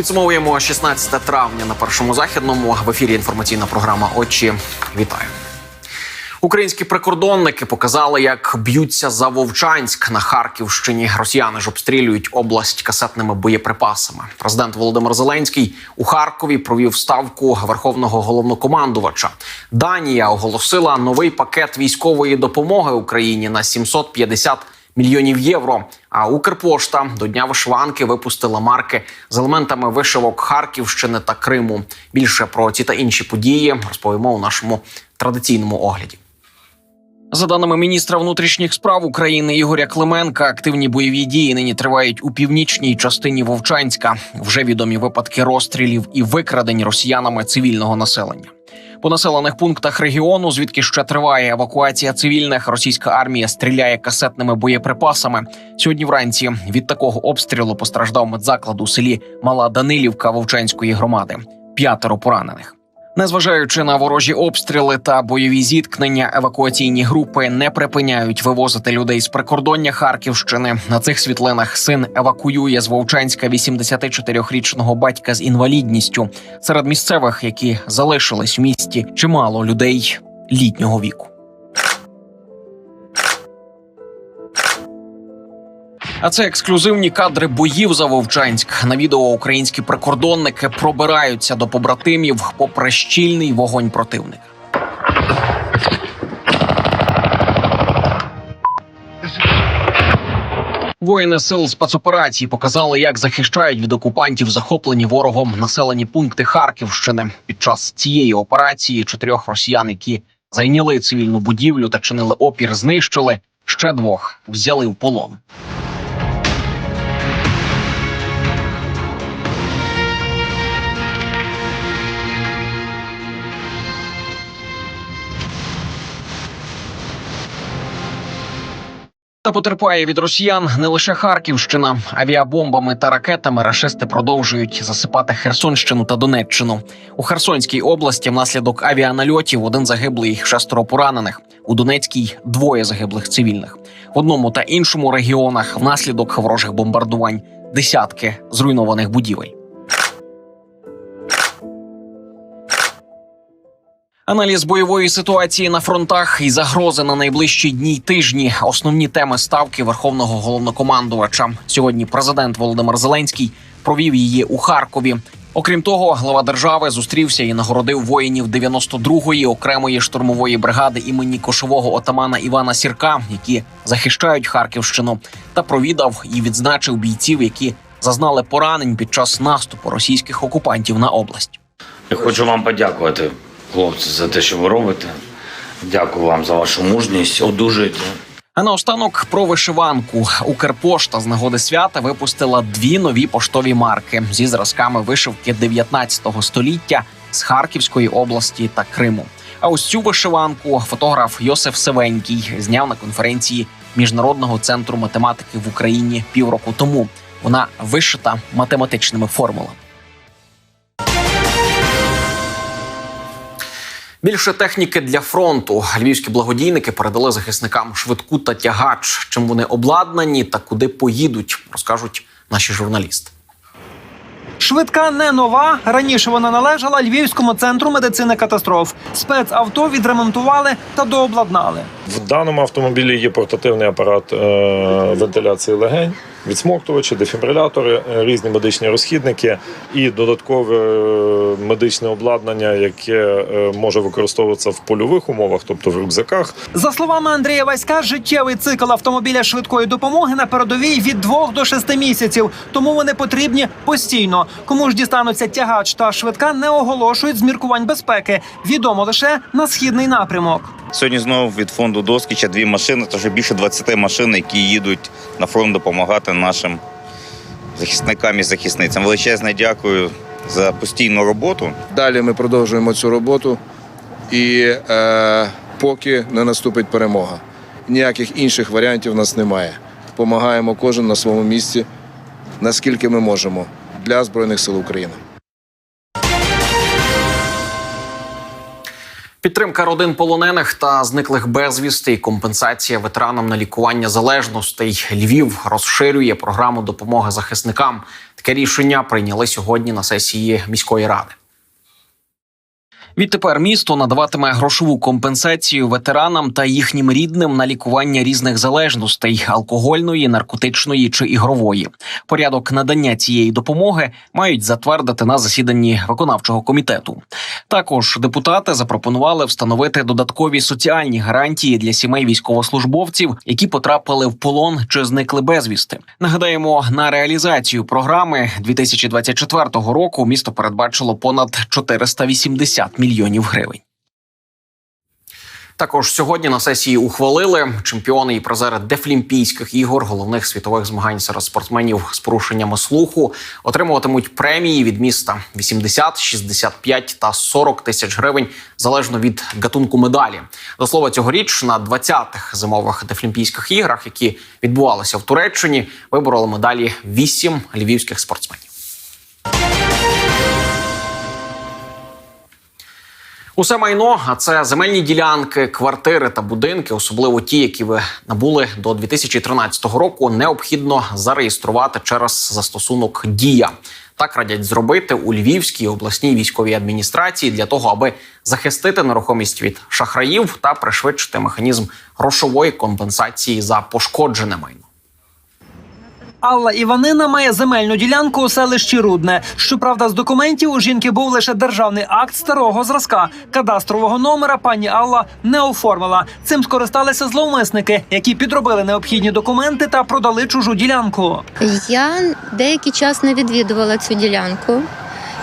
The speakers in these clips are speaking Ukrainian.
Підсумовуємо 16 травня на першому західному в ефірі. Інформаційна програма Очі. Вітаю. Українські прикордонники показали, як б'ються за Вовчанськ на Харківщині. Росіяни ж обстрілюють область касетними боєприпасами. Президент Володимир Зеленський у Харкові провів ставку верховного головнокомандувача. Данія оголосила новий пакет військової допомоги Україні на 750 мільйонів євро. А Укрпошта до дня вишиванки випустила марки з елементами вишивок Харківщини та Криму. Більше про ці та інші події розповімо у нашому традиційному огляді. За даними міністра внутрішніх справ України Ігоря Клименка, активні бойові дії нині тривають у північній частині Вовчанська. Вже відомі випадки розстрілів і викрадень росіянами цивільного населення. По населених пунктах регіону, звідки ще триває евакуація цивільних, російська армія стріляє касетними боєприпасами. Сьогодні вранці від такого обстрілу постраждав медзаклад у селі Мала Данилівка Вовчанської громади. П'ятеро поранених. Незважаючи на ворожі обстріли та бойові зіткнення, евакуаційні групи не припиняють вивозити людей з прикордоння Харківщини. На цих світлинах син евакуює з Вовчанська 84-річного батька з інвалідністю. Серед місцевих, які залишились в місті, чимало людей літнього віку. А це ексклюзивні кадри боїв за Вовчанськ. На відео українські прикордонники пробираються до побратимів попри щільний вогонь противника. Воїни сил спецоперації показали, як захищають від окупантів захоплені ворогом населені пункти Харківщини. Під час цієї операції чотирьох росіян, які зайняли цивільну будівлю та чинили опір, знищили. Ще двох взяли в полон. Та потерпає від росіян не лише Харківщина. Авіабомбами та ракетами рашисти продовжують засипати Херсонщину та Донеччину. У Херсонській області внаслідок авіанальотів один загиблий, шестеро поранених. У Донецькій двоє загиблих цивільних. В одному та іншому регіонах внаслідок ворожих бомбардувань десятки зруйнованих будівель. Аналіз бойової ситуації на фронтах і загрози на найближчі дні й тижні. Основні теми ставки верховного головнокомандувача. Сьогодні президент Володимир Зеленський провів її у Харкові. Окрім того, глава держави зустрівся і нагородив воїнів 92-ї окремої штурмової бригади імені кошового отамана Івана Сірка, які захищають Харківщину, та провідав і відзначив бійців, які зазнали поранень під час наступу російських окупантів на область. Я хочу вам подякувати, хлопці, за те, що ви робите. Дякую вам за вашу мужність. Одужуйте. А наостанок про вишиванку Укрпошта з нагоди свята випустила дві нові поштові марки зі зразками вишивки 19 століття з Харківської області та Криму. А ось цю вишиванку фотограф Йосиф Севенький зняв на конференції міжнародного центру математики в Україні півроку тому. Вона вишита математичними формулами. Більше техніки для фронту львівські благодійники передали захисникам швидку та тягач. Чим вони обладнані та куди поїдуть, розкажуть наші журналісти. Швидка не нова. Раніше вона належала Львівському центру медицини катастроф. Спецавто відремонтували та дообладнали. В даному автомобілі є портативний апарат е, вентиляції легень, відсмоктувачі, дефібрилятори, е, різні медичні розхідники і додаткове е, медичне обладнання, яке е, може використовуватися в польових умовах, тобто в рюкзаках. За словами Андрія Васька, життєвий цикл автомобіля швидкої допомоги на передовій від 2 до 6 місяців, тому вони потрібні постійно. Кому ж дістануться тягач та швидка, не оголошують з міркувань безпеки. Відомо лише на східний напрямок. Сьогодні знову від фонду Доскіча дві машини, це вже більше 20 машин, які їдуть на фронт допомагати нашим захисникам і захисницям. Величезне дякую за постійну роботу. Далі ми продовжуємо цю роботу, і е, поки не наступить перемога. Ніяких інших варіантів у нас немає. Помагаємо кожен на своєму місці, наскільки ми можемо для Збройних сил України. Підтримка родин полонених та зниклих безвісти, і компенсація ветеранам на лікування залежностей. Львів розширює програму допомоги захисникам. Таке рішення прийняли сьогодні на сесії міської ради. Відтепер місто надаватиме грошову компенсацію ветеранам та їхнім рідним на лікування різних залежностей алкогольної, наркотичної чи ігрової. Порядок надання цієї допомоги мають затвердити на засіданні виконавчого комітету. Також депутати запропонували встановити додаткові соціальні гарантії для сімей військовослужбовців, які потрапили в полон чи зникли безвісти. Нагадаємо, на реалізацію програми 2024 року місто передбачило понад 480 мільйонів гривень. Також сьогодні на сесії ухвалили чемпіони і призери дефлімпійських ігор, головних світових змагань серед спортсменів з порушеннями слуху, отримуватимуть премії від міста 80, 65 та 40 тисяч гривень залежно від гатунку медалі. До слова, цьогоріч на 20-х зимових дефлімпійських іграх, які відбувалися в Туреччині, вибороли медалі 8 львівських спортсменів. Усе майно, а це земельні ділянки, квартири та будинки, особливо ті, які ви набули до 2013 року, необхідно зареєструвати через застосунок Дія. Так радять зробити у Львівській обласній військовій адміністрації для того, аби захистити нерухомість від шахраїв та пришвидшити механізм грошової компенсації за пошкоджене майно. Алла Іванина має земельну ділянку у селищі Рудне. Щоправда, з документів у жінки був лише державний акт старого зразка. Кадастрового номера пані Алла не оформила. Цим скористалися зловмисники, які підробили необхідні документи та продали чужу ділянку. Я деякий час не відвідувала цю ділянку.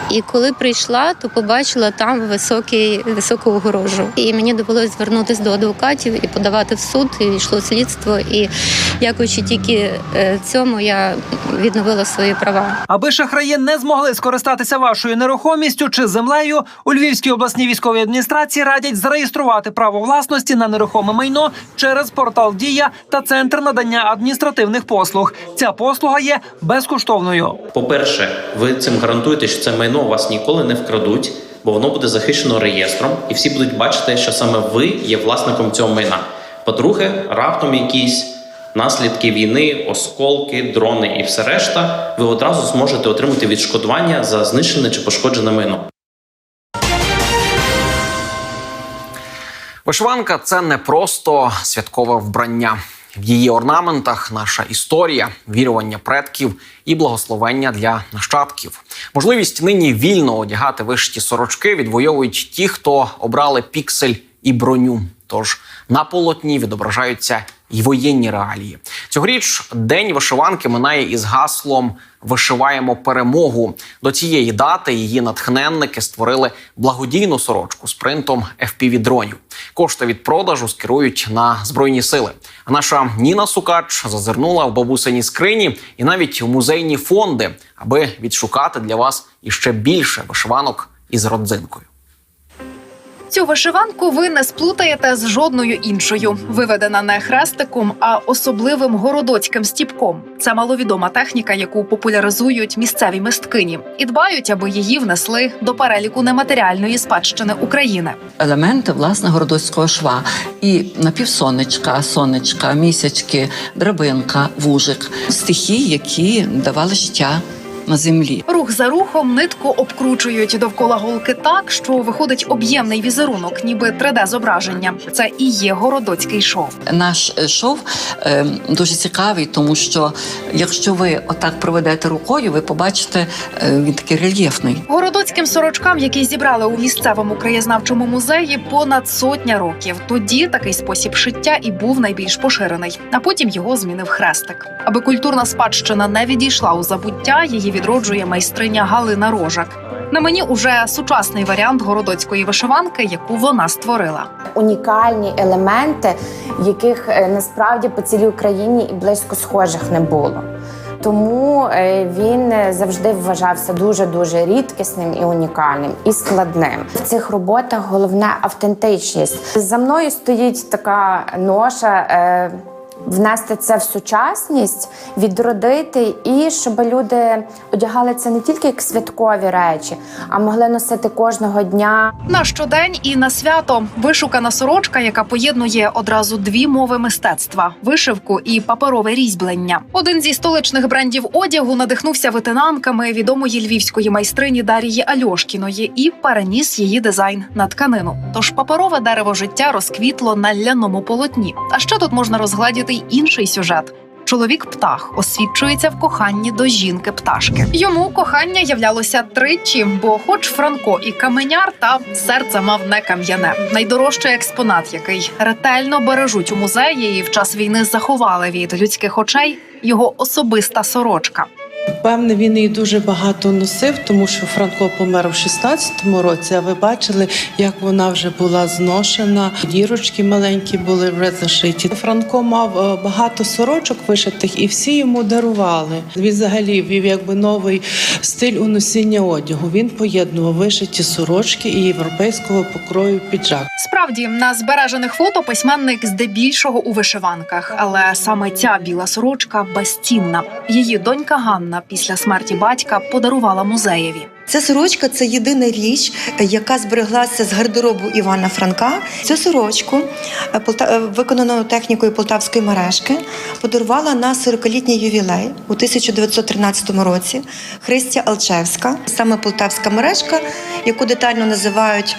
І коли прийшла, то побачила там високий, високу огорожу. І мені довелося звернутися до адвокатів і подавати в суд. І йшло слідство. І дякуючи тільки е, цьому, я відновила свої права. Аби шахраї не змогли скористатися вашою нерухомістю чи землею, у Львівській обласній військовій адміністрації радять зареєструвати право власності на нерухоме майно через портал Дія та центр надання адміністративних послуг. Ця послуга є безкоштовною. По-перше, ви цим гарантуєте, що це майно у вас ніколи не вкрадуть, бо воно буде захищено реєстром, і всі будуть бачити, що саме ви є власником цього майна. По-друге, раптом якісь наслідки війни, осколки, дрони і все решта, ви одразу зможете отримати відшкодування за знищене чи пошкоджене майно. Вишиванка це не просто святкове вбрання. В її орнаментах наша історія, вірування предків і благословення для нащадків. Можливість нині вільно одягати вишиті сорочки відвоюють ті, хто обрали піксель і броню. Тож на полотні відображаються й воєнні реалії. Цьогоріч день вишиванки минає із гаслом Вишиваємо перемогу. До цієї дати її натхненники створили благодійну сорочку з принтом fpv дронів. Кошти від продажу скерують на збройні сили. А наша Ніна Сукач зазирнула в бабусині скрині і навіть у музейні фонди, аби відшукати для вас іще більше вишиванок із родзинкою. Цю вишиванку ви не сплутаєте з жодною іншою. Виведена не хрестиком, а особливим городоцьким стіпком. Це маловідома техніка, яку популяризують місцеві мисткині і дбають, аби її внесли до переліку нематеріальної спадщини України. елементи власне городоцького шва. І напівсонечка, сонечка, місячки, драбинка, вужик стихії, які давали життя на землі. Рух за рухом нитку обкручують довкола голки так, що виходить об'ємний візерунок, ніби 3D-зображення. Це і є городоцький шов. Наш е, шов е, дуже цікавий, тому що якщо ви отак проведете рукою, ви побачите е, він такий рельєфний. Городоцьким сорочкам, які зібрали у місцевому краєзнавчому музеї, понад сотня років. Тоді такий спосіб шиття і був найбільш поширений. А потім його змінив хрестик. Аби культурна спадщина не відійшла у забуття, її відроджує майстриня Галина Рожак. На мені уже сучасний варіант городоцької вишиванки, яку вона створила. унікальні елементи, яких е, насправді по цілій Україні і близько схожих не було. Тому е, він е, завжди вважався дуже дуже рідкісним і унікальним і складним. В цих роботах головне автентичність. За мною стоїть така ноша. Внести це в сучасність, відродити і щоб люди одягали це не тільки як святкові речі, а могли носити кожного дня. На щодень і на свято вишукана сорочка, яка поєднує одразу дві мови мистецтва: вишивку і паперове різьблення. Один зі столичних брендів одягу надихнувся витинанками відомої львівської майстрині Дарії Альошкіної і переніс її дизайн на тканину. Тож паперове дерево життя розквітло на ляному полотні. А ще тут можна розгледіти й інший сюжет. Чоловік птах освічується в коханні до жінки пташки. Йому кохання являлося тричі, бо, хоч Франко і каменяр, та серце мав не кам'яне. Найдорожчий експонат, який ретельно бережуть у музеї і в час війни заховали від людських очей його особиста сорочка. Певне, він її дуже багато носив, тому що Франко помер в 16-му році. А ви бачили, як вона вже була зношена. Дірочки маленькі були вже зашиті. Франко мав е, багато сорочок вишитих, і всі йому дарували. Він взагалі вів якби новий стиль у носіння одягу. Він поєднував вишиті сорочки і європейського покрою піджак. Справді на збережених фото письменник здебільшого у вишиванках, але саме ця біла сорочка безцінна. Її донька Ганна після смерті батька подарувала музеєві. Ця сорочка це єдина річ, яка збереглася з гардеробу Івана Франка. Цю сорочку, е, е, виконану технікою полтавської мережки, подарувала на 40-літній ювілей у 1913 році Христя Алчевська. Саме полтавська мережка, яку детально називають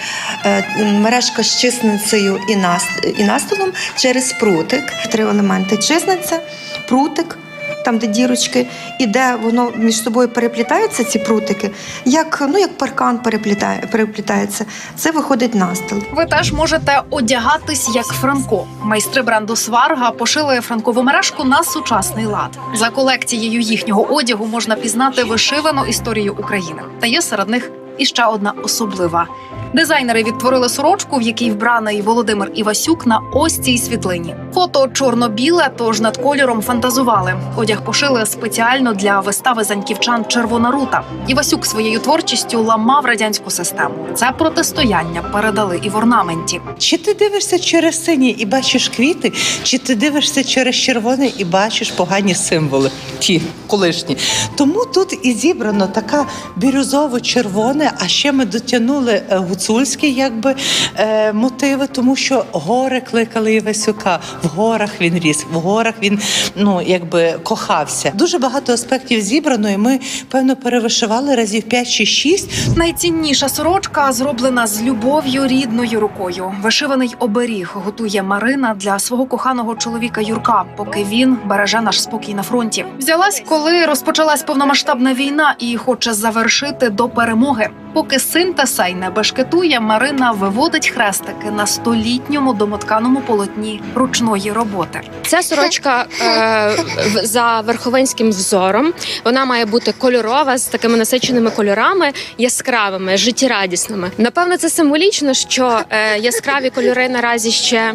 е, мережка з чисницею і нас- і настилом через прутик. Три елементи: чисниця, прутик там, де дірочки, і де воно між собою переплітаються, ці прутики, як, ну, як паркан переплітає, переплітається, це виходить настил. Ви теж можете одягатись як Франко. Майстри бренду Сварга пошили франкову мережку на сучасний лад. За колекцією їхнього одягу можна пізнати вишивану історію України. Та є серед них і ще одна особлива. Дизайнери відтворили сорочку, в якій вбраний Володимир Івасюк на ось цій світлині. Фото чорно-біле, тож над кольором фантазували. Одяг пошили спеціально для вистави заньківчан Червона рута. Івасюк своєю творчістю ламав радянську систему. Це протистояння передали і в орнаменті. Чи ти дивишся через синій і бачиш квіти, чи ти дивишся через червоний і бачиш погані символи, ті колишні. Тому тут і зібрано така бірюзово-червоне, а ще ми дотягнули е, гуцульські якби, е, мотиви, тому що гори кликали Івасюка. В горах він ріс, в горах він ну, якби кохався. Дуже багато аспектів зібрано, і ми, певно, перевишивали разів 5 чи 6. Найцінніша сорочка зроблена з любов'ю рідною рукою. Вишиваний оберіг готує Марина для свого коханого чоловіка Юрка, поки він береже наш спокій на фронті. Взялась, коли розпочалась повномасштабна війна і хоче завершити до перемоги. Поки син Тесей не бешкетує, Марина виводить хрестики на столітньому домотканому полотні ручної роботи. Ця сорочка е, за верховенським взором. Вона має бути кольорова з такими насиченими кольорами, яскравими, життєрадісними. Напевно, це символічно, що е, яскраві кольори наразі ще.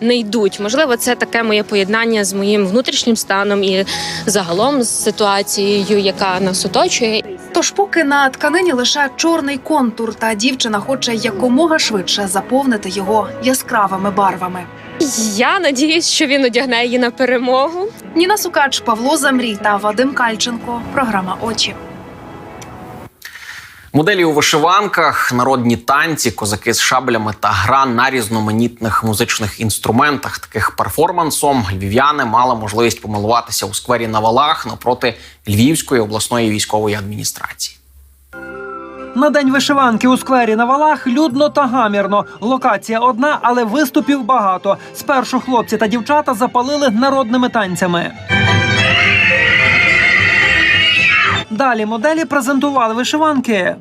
Не йдуть. Можливо, це таке моє поєднання з моїм внутрішнім станом і загалом з ситуацією, яка нас оточує. Тож, поки на тканині лише чорний контур, та дівчина хоче якомога швидше заповнити його яскравими барвами. Я надіюсь, що він одягне її на перемогу. Ніна Сукач, Павло Замрій та Вадим Кальченко. Програма Очі. Моделі у вишиванках, народні танці, козаки з шаблями та гра на різноманітних музичних інструментах. Таких перформансом львів'яни мали можливість помилуватися у сквері на валах напроти Львівської обласної військової адміністрації. На день вишиванки у сквері на валах людно та гамірно. Локація одна, але виступів багато. Спершу хлопці та дівчата запалили народними танцями. Далі моделі презентували вишиванки.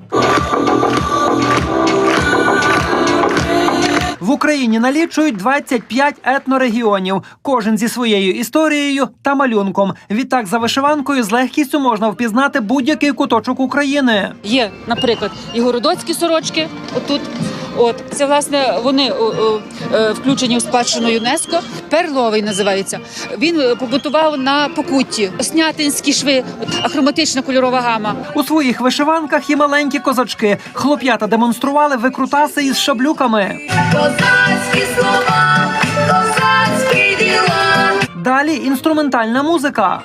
В Україні налічують 25 етнорегіонів, кожен зі своєю історією та малюнком. Відтак за вишиванкою з легкістю можна впізнати будь-який куточок України. Є, наприклад, і городоцькі сорочки. Отут. От це власне вони о, о, е, включені в спадщину ЮНЕСКО. Перловий називається. Він е, побутував на покутті. Снятинські шви, ахроматична кольорова гама. У своїх вишиванках і маленькі козачки. Хлоп'ята демонстрували викрутаси із шаблюками. Козацькі слова, козацькі діла. Далі інструментальна музика.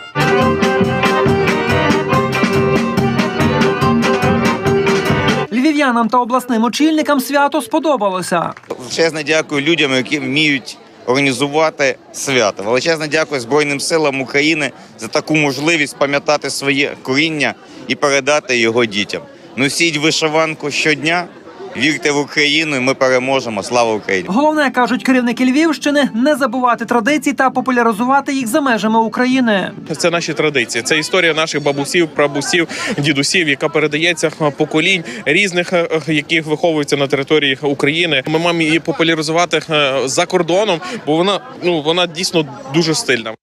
Львів'янам та обласним очільникам свято сподобалося. Величезне дякую людям, які вміють організувати свято. Величезне дякую Збройним силам України за таку можливість пам'ятати своє коріння і передати його дітям. Носіть вишиванку щодня, вірте в Україну, і ми переможемо. Слава Україні! Головне кажуть керівники Львівщини не забувати традицій та популяризувати їх за межами України. Це наші традиції. Це історія наших бабусів, прабусів, дідусів, яка передається поколінь різних, е, е, яких виховуються на території України. Ми маємо її популяризувати е, за кордоном, бо вона ну вона дійсно дуже стильна.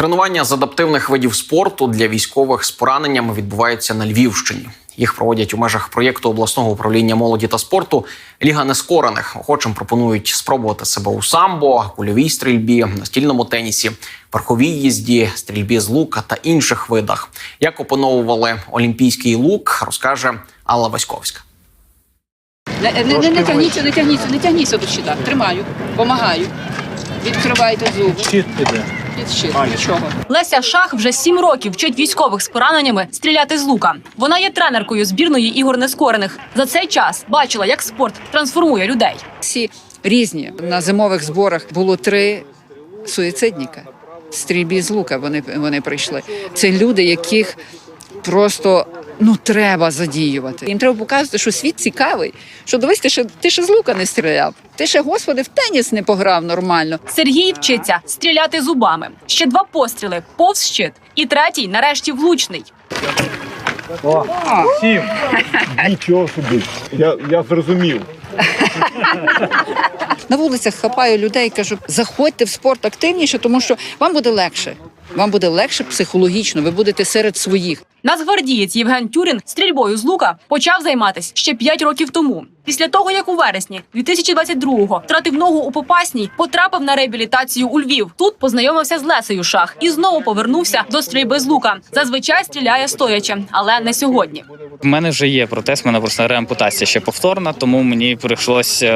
Тренування з адаптивних видів спорту для військових з пораненнями відбуваються на Львівщині. Їх проводять у межах проєкту обласного управління молоді та спорту Ліга нескорених. Охочим пропонують спробувати себе у самбо, кульовій стрільбі, настільному тенісі, верховій їзді, стрільбі з лука та інших видах. Як опановували олімпійський лук, розкаже Алла Васьковська. Не, не, не, не тягніться, не тягніться, не тягніться до щита. Тримаю, помагаю. Відкривайте зуби. Щит піде. Під щит, нічого. Леся Шах вже сім років вчить військових з пораненнями стріляти з лука. Вона є тренеркою збірної ігор нескорених. За цей час бачила, як спорт трансформує людей. Всі різні. На зимових зборах було три суїцидніка. Стрільбі з лука вони, вони прийшли. Це люди, яких просто ну треба задіювати. Їм треба показувати, що світ цікавий. Що дивись, ти ще, ти ще з лука не стріляв. Ти ще, господи, в теніс не пограв нормально. Сергій вчиться стріляти зубами. Ще два постріли, повз щит, і третій, нарешті, влучний. О, сім. Нічого собі. Я, я зрозумів. На вулицях хапаю людей, кажу, заходьте в спорт активніше, тому що вам буде легше. Вам буде легше психологічно, ви будете серед своїх. Нацгвардієць Євген Тюрін стрільбою з лука почав займатися ще 5 років тому. Після того, як у вересні 2022-го втратив ногу у Попасній, потрапив на реабілітацію у Львів. Тут познайомився з Лесею Шах і знову повернувся до стрільби з лука. Зазвичай стріляє стоячи, але не сьогодні. У мене вже є протез, в мене просто реампутація ще повторна, тому мені прийшлося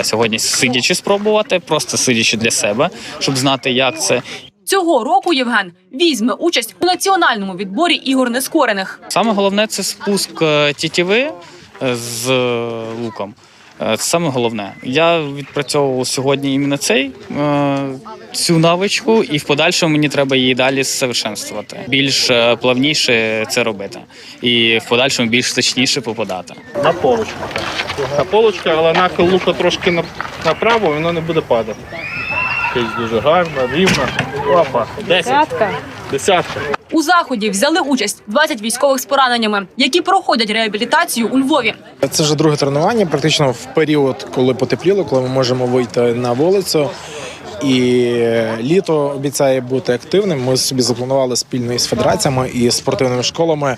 е, сьогодні сидячи спробувати, просто сидячи для себе, щоб знати, як це. Цього року Євген візьме участь у національному відборі ігор нескорених. Саме головне це спуск е, тітіви е, з е, луком. Це саме головне. Я відпрацьовував сьогодні іменно цей цю навичку, і в подальшому мені треба її далі совершенствувати. Більш плавніше це робити, і в подальшому більш точніше попадати. На полочку. На полочка, але нахил лука трошки направо, воно не буде падати. Якось дуже гарно, рівно. Опа, десять. Десятка. У заході взяли участь 20 військових з пораненнями, які проходять реабілітацію у Львові. Це вже друге тренування, практично в період, коли потепліло, коли ми можемо вийти на вулицю. І літо обіцяє бути активним. Ми собі запланували спільно із федераціями і спортивними школами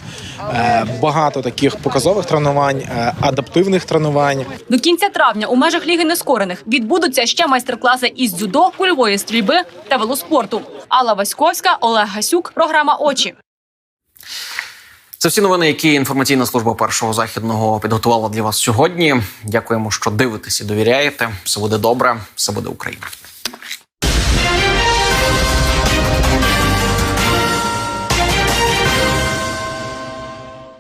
е, багато таких показових тренувань, е, адаптивних тренувань. До кінця травня у межах Ліги нескорених відбудуться ще майстер-класи із дзюдо, кульової стрільби та велоспорту. Алла Васьковська, Олег Гасюк, програма Очі. Це всі новини, які інформаційна служба першого західного підготувала для вас сьогодні. Дякуємо, що дивитесь і довіряєте. Все буде добре, все буде Україна. Thank you.